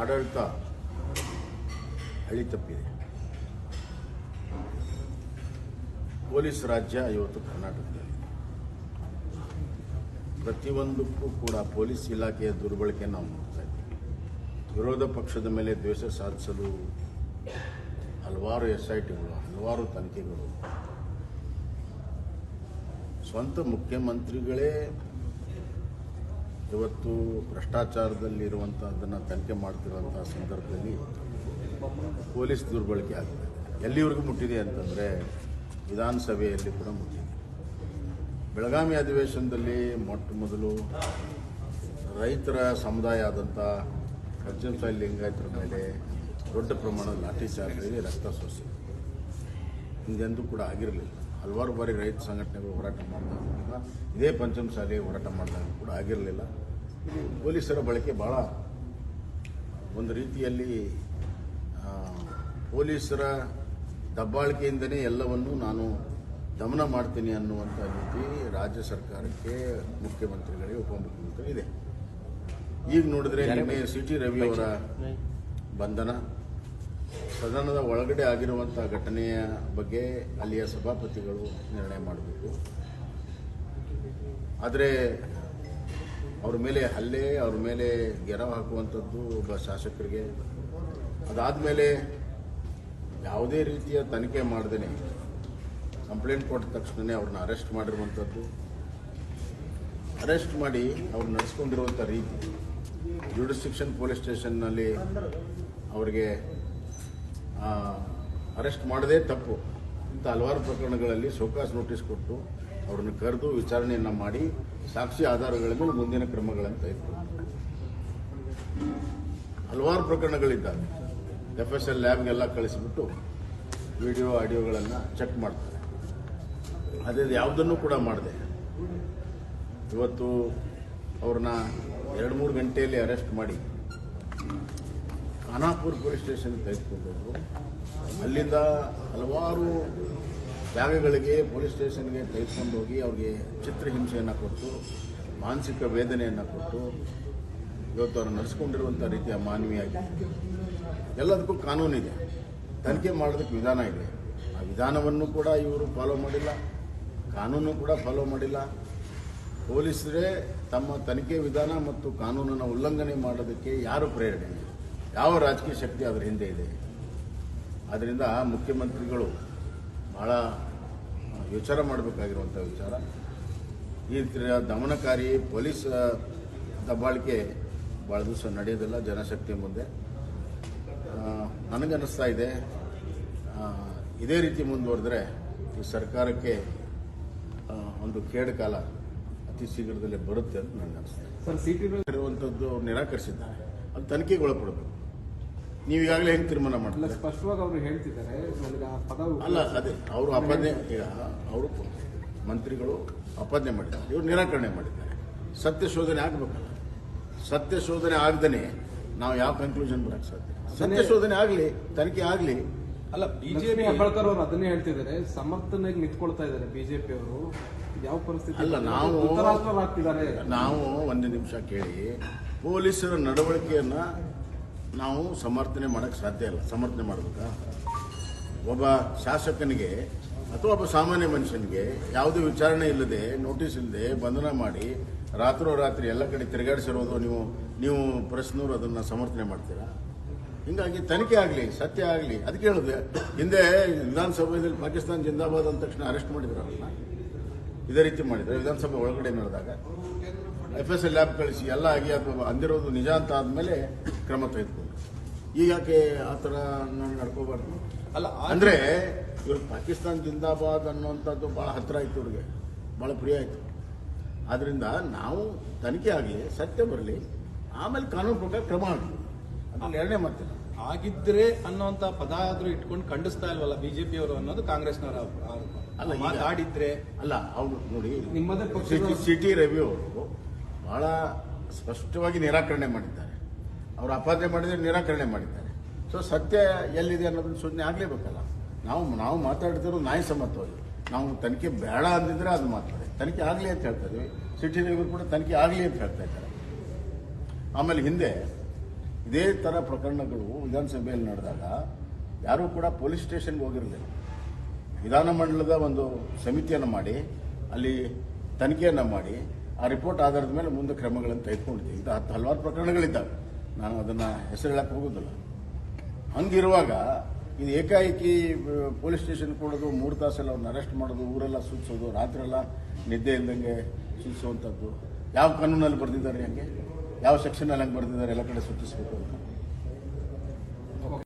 ಆಡಳಿತ ಹಳಿ ತಪ್ಪಿದೆ. ಪೊಲೀಸ್ ರಾಜ್ಯ ಇವತ್ತು ಕರ್ನಾಟಕದಲ್ಲಿ. ಪ್ರತಿಯೊಂದಕ್ಕೂ ಕೂಡ ಪೊಲೀಸ್ ಇಲಾಖೆಯ ದುರ್ಬಳಕೆ ನಾವು ನೋಡ್ತಾ ಇದ್ದೀವಿ. ವಿರೋಧ ಪಕ್ಷದ ಮೇಲೆ ದ್ವೇಷ ಸಾಧಿಸಲು ಹಲವಾರು ಎಸ್ ಐ ಟಿಗಳು ಹಲವಾರು ತನಿಖೆಗಳು. ಸ್ವಂತ ಮುಖ್ಯಮಂತ್ರಿಗಳೇ ಇವತ್ತು ಭ್ರಷ್ಟಾಚಾರದಲ್ಲಿರುವಂಥದ್ದನ್ನು ತನಿಖೆ ಮಾಡ್ತಿರುವಂಥ ಸಂದರ್ಭದಲ್ಲಿ ಪೊಲೀಸ್ ದುರ್ಬಳಕೆ ಆಗಿದೆ ಎಲ್ಲಿವರೆಗೂ ಮುಟ್ಟಿದೆ ಅಂತಂದರೆ ವಿಧಾನಸಭೆಯಲ್ಲಿ ಕೂಡ ಮುಟ್ಟಿದೆ. ಬೆಳಗಾವಿ ಅಧಿವೇಶನದಲ್ಲಿ ಮೊಟ್ಟ ಮೊದಲು ರೈತರ ಸಮುದಾಯ ಆದಂಥ ಸಾಯಿ ಲಿಂಗಾಯತರ ಮೇಲೆ ದೊಡ್ಡ ಪ್ರಮಾಣದ ಲಾಠಿ ಚಾರ್ಜ್ ರಕ್ತ ಸೋಸಿ ಹಿಂದೆಂದೂ ಕೂಡ ಆಗಿರಲಿಲ್ಲ. ಹಲವಾರು ಬಾರಿ ರೈತ ಸಂಘಟನೆಗಳು ಹೋರಾಟ ಮಾಡಿದಾಗ ಇದೇ ಪಂಚಮಸಾಲಿ ಹೋರಾಟ ಮಾಡಿದಾಗ ಕೂಡ ಆಗಿರಲಿಲ್ಲ. ಇದು ಪೊಲೀಸರ ಬಳಕೆ ಭಾಳ ಒಂದು ರೀತಿಯಲ್ಲಿ ಪೊಲೀಸರ ದಬ್ಬಾಳಿಕೆಯಿಂದನೇ ಎಲ್ಲವನ್ನೂ ನಾನು ದಮನ ಮಾಡ್ತೀನಿ ಅನ್ನುವಂಥ ರೀತಿ ರಾಜ್ಯ ಸರ್ಕಾರಕ್ಕೆ ಮುಖ್ಯಮಂತ್ರಿಗಳಿಗೆ ಉಪಮುಖ್ಯಮಂತ್ರಿ ಇದೆ. ಈಗ ನೋಡಿದ್ರೆ ನಿನ್ನೆ ಸಿ ಟಿ ರವಿ ಅವರ ಬಂಧನ ಸದನದ ಒಳಗಡೆ ಆಗಿರುವಂಥ ಘಟನೆಯ ಬಗ್ಗೆ ಅಲ್ಲಿಯ ಸಭಾಪತಿಗಳು ನಿರ್ಣಯ ಮಾಡಬೇಕು. ಆದರೆ ಅವ್ರ ಮೇಲೆ ಹಲ್ಲೆ, ಅವ್ರ ಮೇಲೆ ಗೆರವು ಹಾಕುವಂಥದ್ದು ಒಬ್ಬ ಶಾಸಕರಿಗೆ. ಅದಾದಮೇಲೆ ಯಾವುದೇ ರೀತಿಯ ತನಿಖೆ ಮಾಡದೇ ಕಂಪ್ಲೇಂಟ್ ಕೊಟ್ಟ ತಕ್ಷಣವೇ ಅವ್ರನ್ನ ಅರೆಸ್ಟ್ ಮಾಡಿರುವಂಥದ್ದು. ಅರೆಸ್ಟ್ ಮಾಡಿ ಅವ್ರು ನಡೆಸ್ಕೊಂಡಿರುವಂಥ ರೀತಿ. ಜುಡಿಸ್ಟಿಕ್ಷನ್ ಪೊಲೀಸ್ ಸ್ಟೇಷನ್ನಲ್ಲಿ ಅವರಿಗೆ ಅರೆಸ್ಟ್ ಮಾಡದೇ ತಪ್ಪು. ಇಂಥ ಹಲವಾರು ಪ್ರಕರಣಗಳಲ್ಲಿ ಶೋಕಾಸ್ ನೋಟಿಸ್ ಕೊಟ್ಟು ಅವ್ರನ್ನ ಕರೆದು ವಿಚಾರಣೆಯನ್ನು ಮಾಡಿ ಸಾಕ್ಷಿ ಆಧಾರಗಳ ಮೇಲೆ ಮುಂದಿನ ಕ್ರಮಗಳನ್ನು ತೆಗೆದುಕೊಂಡು ಹಲವಾರು ಪ್ರಕರಣಗಳಿದ್ದಾವೆ. ಎಫ್ ಎಸ್ ಎಲ್ ಲ್ಯಾಬ್ಗೆಲ್ಲ ಕಳಿಸಿಬಿಟ್ಟು ವಿಡಿಯೋ, ಆಡಿಯೋಗಳನ್ನು ಚೆಕ್ ಮಾಡ್ತಾರೆ. ಅದೇ ಯಾವುದನ್ನು ಕೂಡ ಮಾಡಿದೆ. ಇವತ್ತು ಅವ್ರನ್ನ ಎರಡು ಮೂರು ಗಂಟೆಯಲ್ಲಿ ಅರೆಸ್ಟ್ ಮಾಡಿ. ಖಾನಾಪುರ್ ಪೊಲೀಸ್ ಸ್ಟೇಷನ್ ತೆಗೆದುಕೊಂಡು ಅಲ್ಲಿಂದ ಹಲವಾರು ಜಾಗಗಳಿಗೆ ಪೊಲೀಸ್ ಸ್ಟೇಷನ್ಗೆ ತೆಗೆದುಕೊಂಡು ಹೋಗಿ ಅವ್ರಿಗೆ ಚಿತ್ರಹಿಂಸೆಯನ್ನು ಕೊಟ್ಟು, ಮಾನಸಿಕ ವೇದನೆಯನ್ನು ಕೊಟ್ಟು, ಇವತ್ತು ಅವ್ರು ನಡೆಸ್ಕೊಂಡಿರುವಂಥ ರೀತಿಯ ಮಾನವೀಯಾಗಿ ಎಲ್ಲದಕ್ಕೂ ಕಾನೂನಿದೆ ತನಿಖೆ ಮಾಡೋದಕ್ಕೆ ವಿಧಾನ ಇದೆ. ಆ ವಿಧಾನವನ್ನು ಕೂಡ ಇವರು ಫಾಲೋ ಮಾಡಿಲ್ಲ. ಕಾನೂನು ಕೂಡ ಫಾಲೋ ಮಾಡಿಲ್ಲ. ಪೊಲೀಸರೇ ತಮ್ಮ ತನಿಖೆ ವಿಧಾನ ಮತ್ತು ಕಾನೂನನ್ನು ಉಲ್ಲಂಘನೆ ಮಾಡೋದಕ್ಕೆ ಯಾರು ಪ್ರೇರಣೆ ಯಾವ ರಾಜಕೀಯ ಶಕ್ತಿ ಅದರ ಹಿಂದೆ ಇದೆ? ಆದ್ದರಿಂದ ಮುಖ್ಯಮಂತ್ರಿಗಳು ಬಹಳ ವಿಚಾರ ಮಾಡಬೇಕಾಗಿರುವಂಥ ವಿಚಾರ. ಈ ರೀತಿಯ ದಮನಕಾರಿ ಪೊಲೀಸ್ ದಬ್ಬಾಳಿಕೆ ಭಾಳ ದಿವಸ ನಡೆಯೋದಿಲ್ಲ ಜನಶಕ್ತಿ ಮುಂದೆ. ನನಗನ್ನಿಸ್ತಾ ಇದೆ ಇದೇ ರೀತಿ ಮುಂದುವರೆದ್ರೆ ಈ ಸರ್ಕಾರಕ್ಕೆ ಒಂದು ಕೇಡು ಕಾಲ ಅತಿ ಶೀಘ್ರದಲ್ಲೇ ಬರುತ್ತೆ ಅಂತ ನನಗೆ ಅನಿಸ್ತದೆ ಸಿಟಿ ಇರುವಂಥದ್ದು ಅವ್ರು ನಿರಾಕರಿಸಿದ್ದಾರೆ. ಅದು ತನಿಖೆಗೆ ಒಳಪಡಬೇಕು. ನೀವು ಈಗಾಗಲೇ ಹೆಂಗೆ ತೀರ್ಮಾನ ಮಾಡ್ತಾರೆ? ಸ್ಪಷ್ಟವಾಗಿ ಅವರು ಹೇಳ್ತಿದ್ದಾರೆ. ನನಗೆ ಆ ಪದ ಅಲ್ಲ ಅದೇ ಅವರು ಅಪಾದನೆ ಈಗ ಅವರು ಮಂತ್ರಿಗಳು ಅಪಾದನೆ ಮಾಡಿದ್ದಾರೆ. ಇವರು ನಿರಾಕರಣೆ ಮಾಡಿದ್ದಾರೆ. ಸತ್ಯ ಶೋಧನೆ ಆಗಬೇಕಲ್ಲ. ಸತ್ಯ ಶೋಧನೆ ಆಗದೇ ನಾವು ಯಾವ ಕನ್ಕ್ಲೂಷನ್ ಬರಕ್ಕೆ ಸಾಧ್ಯ? ಸತ್ಯ ಶೋಧನೆ ಆಗಲಿ ತನಿಖೆ ಆಗಲಿ ಅಲ್ಲ ಬಿಜೆಪಿ ಹೆಬ್ಬಾಳ್ಕರ್ ಅವರು ಅದನ್ನೇ ಹೇಳ್ತಿದ್ದಾರೆ. ಸಮರ್ಥನೆಗೆ ನಿಂತ್ಕೊಳ್ತಾ ಇದ್ದಾರೆ ಬಿಜೆಪಿ ಅವರು. ಯಾವ ಪರಿಸ್ಥಿತಿ? ಅಲ್ಲ, ನಾವು- ನಾವು ಒಂದು ನಿಮಿಷ ಕೇಳಿ ಪೊಲೀಸರ ನಡವಳಿಕೆಯನ್ನ ನಾವು ಸಮರ್ಥನೆ ಮಾಡೋಕ್ಕೆ ಸಾಧ್ಯ ಇಲ್ಲ. ಸಮರ್ಥನೆ ಮಾಡಬೇಕಾ? ಒಬ್ಬ ಶಾಸಕನಿಗೆ ಅಥವಾ ಒಬ್ಬ ಸಾಮಾನ್ಯ ಮನುಷ್ಯನಿಗೆ ಯಾವುದೇ ವಿಚಾರಣೆ ಇಲ್ಲದೆ ನೋಟಿಸ್ ಇಲ್ಲದೆ ಬಂಧನ ಮಾಡಿ ರಾತ್ರೋರಾತ್ರಿ ಎಲ್ಲ ಕಡೆ ತಿರುಗಾಡಿಸಿರೋದು ನೀವು ನೀವು ಪ್ರಶ್ನವ್ರು ಅದನ್ನು ಸಮರ್ಥನೆ ಮಾಡ್ತೀರಾ? ಹಿಂಗಾಗಿ ತನಿಖೆ ಆಗಲಿ, ಸತ್ಯ ಆಗಲಿ ಅದಕ್ಕೆ ಹೇಳಿದೆ, ಹಿಂದೆ ವಿಧಾನಸಭೆಯಲ್ಲಿ ಪಾಕಿಸ್ತಾನ ಜಿಂದಾಬಾದ್ ಅಂದ ತಕ್ಷಣ ಅರೆಸ್ಟ್ ಮಾಡಿದ್ರಲ್ಲ? ಇದೇ ರೀತಿ ಮಾಡಿದ್ರು ವಿಧಾನಸಭೆ ಒಳಗಡೆ ನಡೆದಾಗ ಎಫ್ ಎಸ್ ಎಲ್ ಲ್ಯಾಬ್ ಕಳಿಸಿ ಎಲ್ಲ ಆಗಿ ಅಥವಾ ಅಂದಿರೋದು ನಿಜ ಅಂತ ಆದಮೇಲೆ ಕ್ರಮ ತೆಗೆದುಕೊಂಡು. ಈಗ ಯಾಕೆ ಆ ಥರ ನಾನು ನಡ್ಕೋಬಾರ್ದು? ಅಲ್ಲ ಅಂದರೆ ಇವ್ರು ಪಾಕಿಸ್ತಾನ ಜಿಂದಾಬಾದ್ ಅನ್ನುವಂಥದ್ದು ಭಾಳ ಹತ್ತಿರ ಆಯಿತು ಇವ್ರಿಗೆ. ಭಾಳ ಪ್ರಿಯ ಆಯ್ತು. ಆದ್ರಿಂದ ನಾವು ತನಿಖೆ ಆಗಲಿ ಸತ್ಯ ಬರಲಿ ಆಮೇಲೆ ಕಾನೂನು ಪ್ರಕಾರ ಕ್ರಮ ಆಗಲಿ ಅದ್ರಲ್ಲಿ ಎರಡನೇ ಮಾತಿಲ್ಲ. ಆಗಿದ್ರೆ ಅನ್ನೋಂತ ಪದ ಆದರೂ ಇಟ್ಕೊಂಡು ಖಂಡಿಸ್ತಾ ಇಲ್ವಲ್ಲ ಬಿಜೆಪಿ ಅವರು ಅನ್ನೋದು ಕಾಂಗ್ರೆಸ್ನವರ ಅಲ್ಲ, ಮಾತಾಡಿದ್ರೆ ಅಲ್ಲ ಅವ್ರು ನೋಡಿ ನಿಮ್ಮದೇ ಸಿಟಿ ರವಿ ಅವರು ಬಹಳ ಸ್ಪಷ್ಟವಾಗಿ ನಿರಾಕರಣೆ ಮಾಡಿದ್ದಾರೆ. ಅವರು ಅಪಾದನೆ ಮಾಡಿದರೆ ನಿರಾಕರಣೆ ಮಾಡಿದ್ದಾರೆ. ಸೊ ಸತ್ಯ ಎಲ್ಲಿದೆ ಅನ್ನೋದನ್ನ ಸೂಚನೆ ಆಗಲೇಬೇಕಲ್ಲ. ನಾವು ನಾವು ಮಾತಾಡ್ತಿರೋ ನಾಯಿ ನ್ಯಾಯಸಮ್ಮತವಾಗಿ ನಾವು ತನಿಖೆ ಬೇಡ ಅಂದಿದ್ರೆ ಅದು ಮಾತಾಡಿ ತನಿಖೆ ಆಗಲಿ ಅಂತ ಹೇಳ್ತಾ ಸಿಟಿ ಕೂಡ ತನಿಖೆ ಆಗಲಿ ಅಂತ ಹೇಳ್ತಾ ಇದ್ದಾರೆ. ಆಮೇಲೆ ಹಿಂದೆ ಇದೇ ಥರ ಪ್ರಕರಣಗಳು ವಿಧಾನಸಭೆಯಲ್ಲಿ ನಡೆದಾಗ ಯಾರೂ ಕೂಡ ಪೊಲೀಸ್ ಸ್ಟೇಷನ್ಗೆ ಹೋಗಿರಲಿಲ್ಲ. ವಿಧಾನಮಂಡಲದ ಒಂದು ಸಮಿತಿಯನ್ನು ಮಾಡಿ, ಅಲ್ಲಿ ತನಿಖೆಯನ್ನು ಮಾಡಿ, ಆ ರಿಪೋರ್ಟ್ ಆಧಾರದ ಮೇಲೆ ಮುಂದೆ ಕ್ರಮಗಳನ್ನು ತೆಗೆದುಕೊಂಡಿದ್ದೀವಿ ಇದು ಹತ್ತು ಹಲವಾರು ಪ್ರಕರಣಗಳಿದ್ದಾವೆ. ನಾನು ಅದನ್ನು ಹೆಸರು ಹೇಳಕ್ಕೆ ಹೋಗೋದಿಲ್ಲ. ಹಂಗಿರುವಾಗ ಇದು ಏಕಾಏಕಿ ಪೊಲೀಸ್ ಸ್ಟೇಷನ್ ಕೊಡೋದು ಮೂರು ತಾಸೆಲ್ಲ ಅವ್ರನ್ನ ಅರೆಸ್ಟ್ ಮಾಡೋದು, ಊರೆಲ್ಲ ಸೂಚಿಸೋದು ರಾತ್ರೆಲ್ಲ ನಿದ್ದೆ ಇಲ್ದಂಗೆ ಸೂಚಿಸುವಂಥದ್ದು ಯಾವ ಕಾನೂನಲ್ಲಿ ಬರೆದಿದ್ದಾರೆ ಹಂಗೆ? ಯಾವ ಸೆಕ್ಷನಲ್ಲಿ ಹಂಗೆ ಬರೆದಿದ್ದಾರೆ ಎಲ್ಲ ಕಡೆ ಸೂಚಿಸಬೇಕು ಅಂತ.